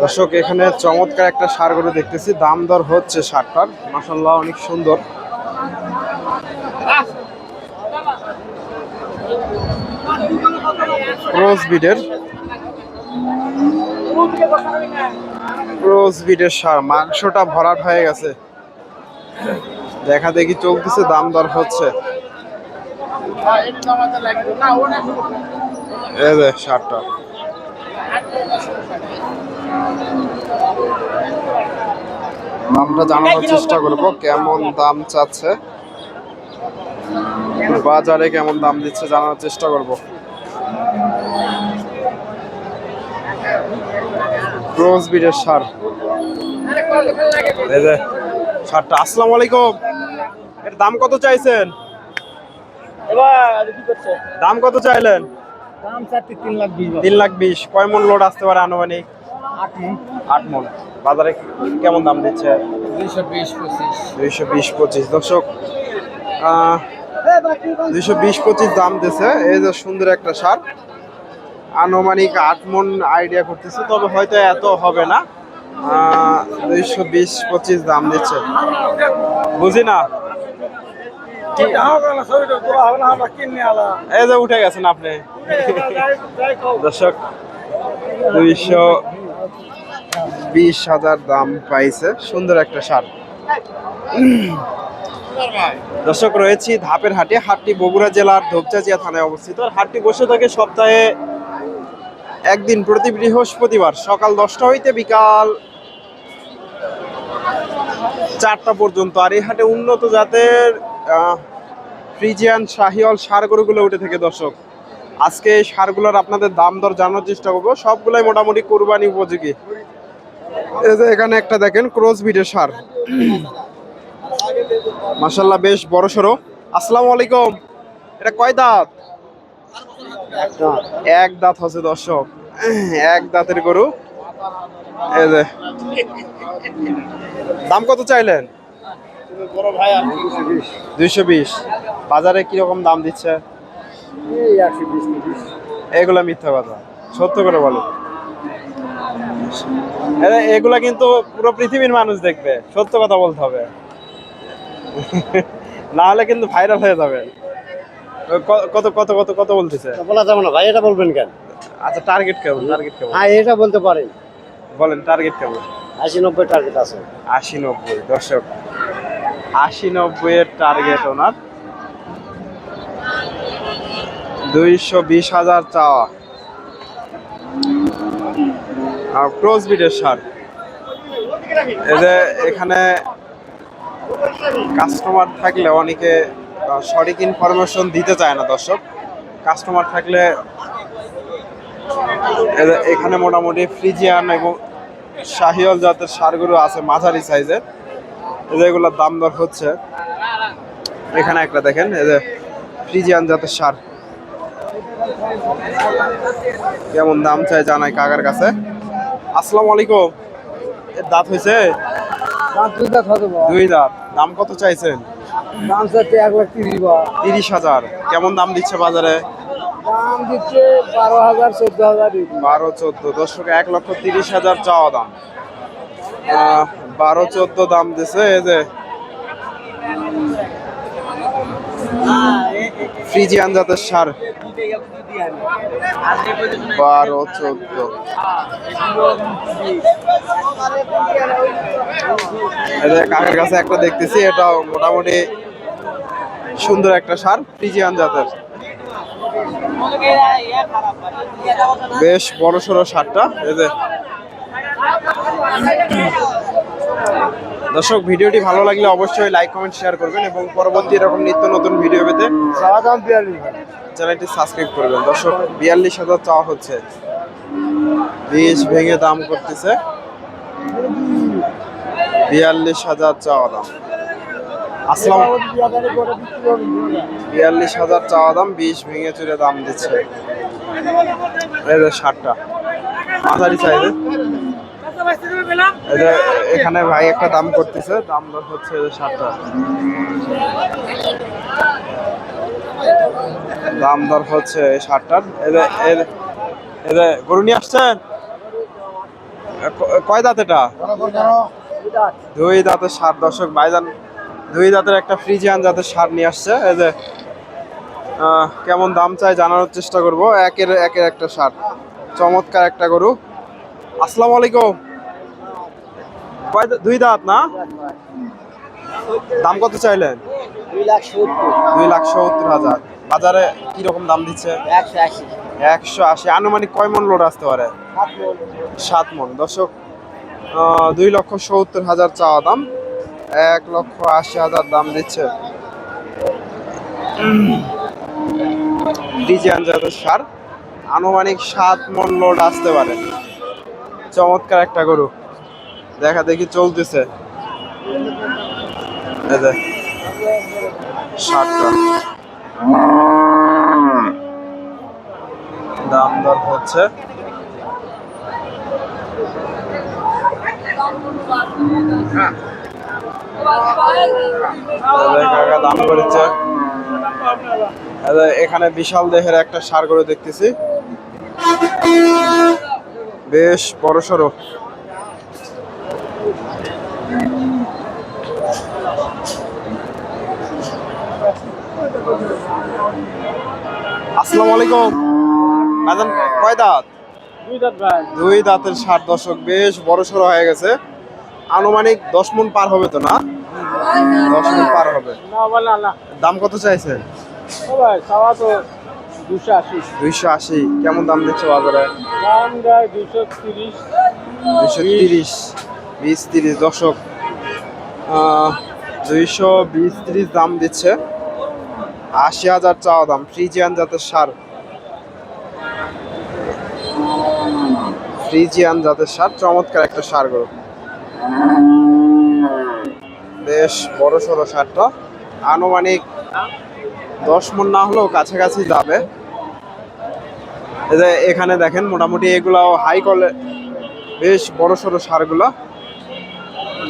দর্শক, এখানে চমৎকার একটা সার গরু দেখতেছি। দাম দর হচ্ছে সারটার। মাসাল্লাহ অনেক সুন্দর। বিডের সার। মাংসটা ভরাট হয়ে গেছে। দেখা দেখি চলতেছে, দাম দর হচ্ছে। সারটা। দামটা জানানোর চেষ্টা করব কেমন দাম চাচ্ছে? বাজারে কেমন দাম দিচ্ছে জানার চেষ্টা করব। রোজ বিডের সার। এই যে সারটা। আসসালামু আলাইকুম। এর দাম কত চাইছেন? এবার কি করছে? দাম কত চাইলেন? দাম চারটি তিন লাখ বিশ তিন লাখ বিশ। কয় মন লোড আসতে পারে আনুমানিক? আট মন। আট মন। বাজারে কেমন দাম দিচ্ছে? দুইশো বিশ পঁচিশ। দুইশো বিশ পঁচিশ। দর্শক দুইশো বিশ পঁচিশ দাম দিছে। এই যে সুন্দর একটা সার। আনুমানিক আট মন আইডিয়া করতেছে তবে হয়তো এত হবে না। দুইশো বিশ পঁচিশ দাম দিচ্ছে। বুঝি না? উঠে গেছেন আপনি। দর্শক সুন্দর একটা সার রয়েছি ধাপের হাটে, হাটটি বগুড়া জেলার ধূপচাচিয়া থানায় অবস্থিত। হাটটি বসে থাকে সপ্তাহে একদিন প্রতি বৃহস্পতিবার সকাল দশটা হইতে বিকাল চারটা পর্যন্ত। আর এই হাটে উন্নত জাতের ফ্রিজিয়ান সার গরুগুলো উঠে থেকে, দর্শক। আজকে এই সারগুলোর আপনাদের দাম দর জানার চেষ্টা করব। সবগুলোই মোটামুটি কোরবানি উপযোগী। এখানে একটা দেখেন ক্রস বিটের সার। মাসাল্লাহ বেশ বড় সড়ো। আসসালামু আলাইকুম। এটা কয় দাঁত? এক দাঁত হচ্ছে দর্শক। এক দাঁতের গরু। দাম কত চাইলেন? দুইশো বিশ। বাজারে কীরকম দাম দিচ্ছে? এগুলা মিথ্যা কথা। সত্য করে বলো। এগুলা কিন্তু পুরো পৃথিবীর মানুষ দেখবে। সত্য কথা বলতে হবে। না হলে কিন্তু ভাইরাল হয়ে যাবে। কত কত কত কত বলতেছে? বলা যাবে না ভাই এটা বলবেন কেন? আচ্ছা টার্গেট কেমন? টার্গেট কেমন? হ্যাঁ এটা বলতে পারেন। বলেন টার্গেট কেমন? আশি নব্বই টার্গেট আছে। আশি নব্বই দর্শক। আশি নব্বই এর টার্গেট ওনার। দুইশো বিশ হাজার চাওয়া। ক্রস বিটের সার এদের এখানে কাস্টমার থাকলে অনেকে সঠিক ইনফরমেশন দিতে চায় না দর্শক। কাস্টমার থাকলে এখানে মোটামুটি ফ্রিজিয়ান এবং শাহিওয়াল জাতের সারগুলো আছে মাঝারি সাইজের এগুলোর দাম দর হচ্ছে। এখানে একটা দেখেন এই যে ফ্রিজিয়ান জাতের সার। কেমন দাম চাই জানাই কাকার কাছে। আসসালামু আলাইকুম। এর দাঁত হয়েছে? দুই দাঁত দাম কত চাইছেন? দাম এক লাখ তিরিশ তিরিশ হাজার। কেমন দাম দিচ্ছে বাজারে? দাম দিচ্ছে বারো হাজার চোদ্দ হাজার বারো চোদ্দ। দর্শক এক লক্ষ তিরিশ হাজার চাওয়া দাম। বারো চোদ্দ দাম দিছে, এই যে। ফ্রিজিয়ান জাতের সার। বারো চোদ্দ। কাকের কাছে একটা দেখতেছি, এটাও মোটামুটি সুন্দর একটা সার, ফ্রিজিয়ান জাতের। বেশ বড় সড়ো সারটা, এই যে। দর্শক ভিডিওটি ভালো লাগলে অবশ্যই লাইক কমেন্ট শেয়ার করবেন এবং পরবর্তী এরকম নিত্য নতুন ভিডিও পেতে চ্যানেলটি সাবস্ক্রাইব করবেন। দর্শক বিয়াল্লিশ হাজার চাওয়া হচ্ছে। বীজ ভেঙে দাম করতেছে। বিয়াল্লিশ হাজার চাওয়া দাম। আসলাম বিয়াল্লিশ হাজার চাওয়া দাম বিষ ভেঙে চুরে দাম দিচ্ছে। ষাটটা মাঝারি চাইবে এখানে ভাই একটা দাম করতেছে, দাম দর হচ্ছে ষাটটা দাম দর হচ্ছে যে গরু নিয়ে আসছেন? কয় দাঁত এটা? দুই দাঁতের সার দর্শক ভাইজান, দুই দাঁতের একটা ফ্রিজিয়ান জাতের সার নিয়ে আসছে। এই যে কেমন দাম চাই জানার চেষ্টা করব। একের একের একটা সার চমৎকার একটা গরু। আসসালামু আলাইকুম। দুই দাঁত না? দাম কত চাইলেন? দুই লাখ সত্তর। দুই লাখ সত্তর হাজার। বাজারে কি রকম দাম দিচ্ছে? একশো আশি। একশো আশি। আনুমানিক কয় মন লোড আসতে পারে? সাত মন। দর্শক দুই লক্ষ সত্তর হাজার চাওয়া দাম। এক লক্ষ আশি হাজার দাম দিচ্ছে। Design sir. আনুমানিক সাত মন লোড আসতে পারে। চমৎকার একটা গরু। দেখা দেখি চলতেছে। দাম দর হচ্ছে। দাম করেছে। এখানে বিশাল দেহের একটা সার করে দেখতেছি। বেশ বড় সড়ো আসসালামু আলাইকুম। ম্যাডাম কয় দাঁত? দুই দাঁতের ষাট দশক বেশ বড় সড়ো হয়ে গেছে। আনুমানিক দশ মন পার হবে তো না? দশ মন পার হবে। দাম কত চাইছে ভাই চাওয়া তো দুশো আশি। দুইশো আশি। কেমন দাম দিচ্ছে বাজারে? দুইশো তিরিশ বিশ তিরিশ দশক। দুইশো বিশ তিরিশ দাম দিচ্ছে। আশি হাজার চাওয়া দাম, ফ্রিজিয়ান জাতের সার। ফ্রিজিয়ান জাতের সার, চমৎকার একটা সার গরু বেশ বড় সড়ো সারটা। আনুমানিক দশ মন না হলেও কাছাকাছি যাবে। এখানে দেখেন, মোটামুটি এগুলো হাই কলে বেশ বড় সড়ো সারগুলো।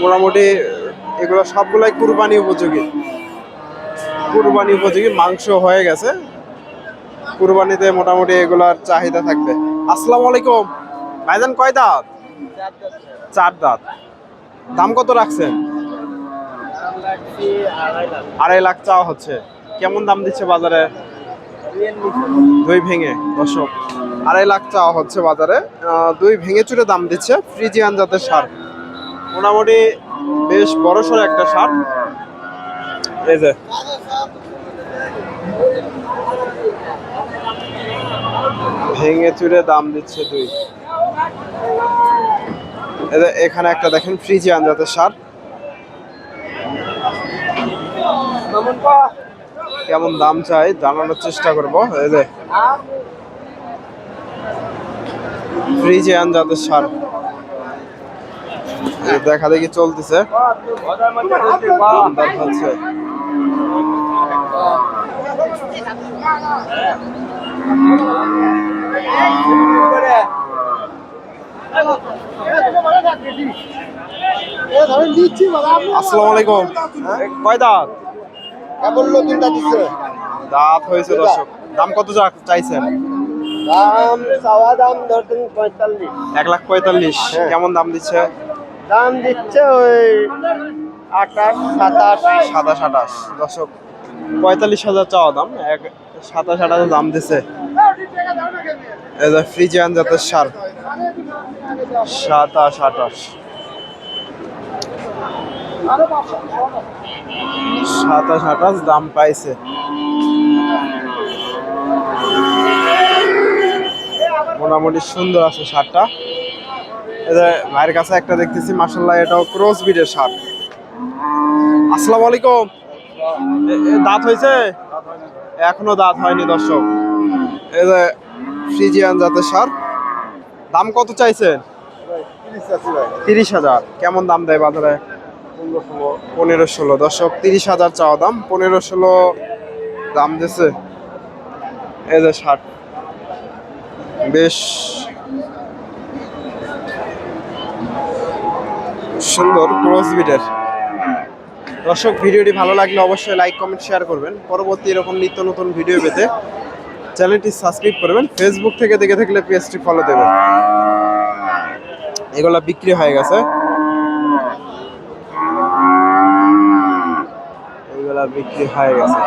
মোটামুটি এগুলো সবগুলাই কুরবানি উপযোগী। কুরবানি উপযোগী, মাংস হয়ে গেছে। কুরবানিতে মোটামুটি এগুলার চাহিদা থাকবে। আসসালামু আলাইকুম। ভাইজান কয় দাঁত? চার দাঁত। দাম কত রাখছেন? আড়াই লাখ চাওয়া হচ্ছে। কেমন দাম দিচ্ছে বাজারে? দুই ভেঙে, দর্শক। আড়াই লাখ চাওয়া হচ্ছে বাজারে। দুই ভেঙে চুরে দাম দিচ্ছে ফ্রিজিয়ান জাতের সার। মোটামুটি বেশ বড় সড়ো একটা সার। এই যে ভেঙে চুরে দাম দিচ্ছে দুই। এখানে একটা দেখেন ফ্রিজিয়ান জাতের সার। কেমন দাম চাই জানানোর চেষ্টা করব, এই যে। ফ্রিজিয়ান জাতের সার। দেখা দেখি চলতেছে। দর হচ্ছে। আসসালামু আলাইকুম। কয় দাঁত কেমন নতুন দাঁত দিচ্ছে? দাঁত হয়েছে দর্শক। দাম কত চা- চাইছেন? দাম চাওয়া দাম ধরতেন পঁয়তাল্লিশ। এক লাখ পঁয়তাল্লিশ। হ্যাঁ। কেমন দাম দিচ্ছে? দাম দিচ্ছে ওই আঠাশ সাতাশ। সাতাশ আঠাশ। দর্শক পঁয়তাল্লিশ হাজার চাওয়া দাম এক সাতাশ আঠাশ দাম যে ফ্রিজিয়ান জাতের সার সাতাশ, আঠাশ। সাতাশ, আঠাশ, দাম পাইছে। মোটামুটি সুন্দর আছে যে ভাইয়ের কাছে একটা দেখতেছি মাসাল্লাহ এটাও ক্রস বিডের সার আসসালামু আলাইকুম। দাঁত হয়েছে? এখনও দাঁত হয়নি, দর্শক। যে ফ্রিজিয়ান জাতের সার। দাম কত চাইছেন তিরিশ হাজার। কেমন দাম দেয় বাজারে? পনেরো ষোলো। দর্শক, তিরিশ হাজার চাওয়া দাম। পনেরো ষোলো দাম দিছে। এই যে ষাট বেশ সুন্দর ক্রস বিডের দর্শক, ভিডিওটি ভালো লাগলে অবশ্যই লাইক, কমেন্ট, শেয়ার করবেন। পরবর্তী এরকম নিত্য নতুন ভিডিও পেতে চ্যানেলটি সাবস্ক্রাইব করবেন ফেসবুক থেকে দেখে থাকলে পেজটি ফলো দেবেন। এগুলা বিক্রি হয়ে গেছে। এগুলা বিক্রি হয়ে গেছে।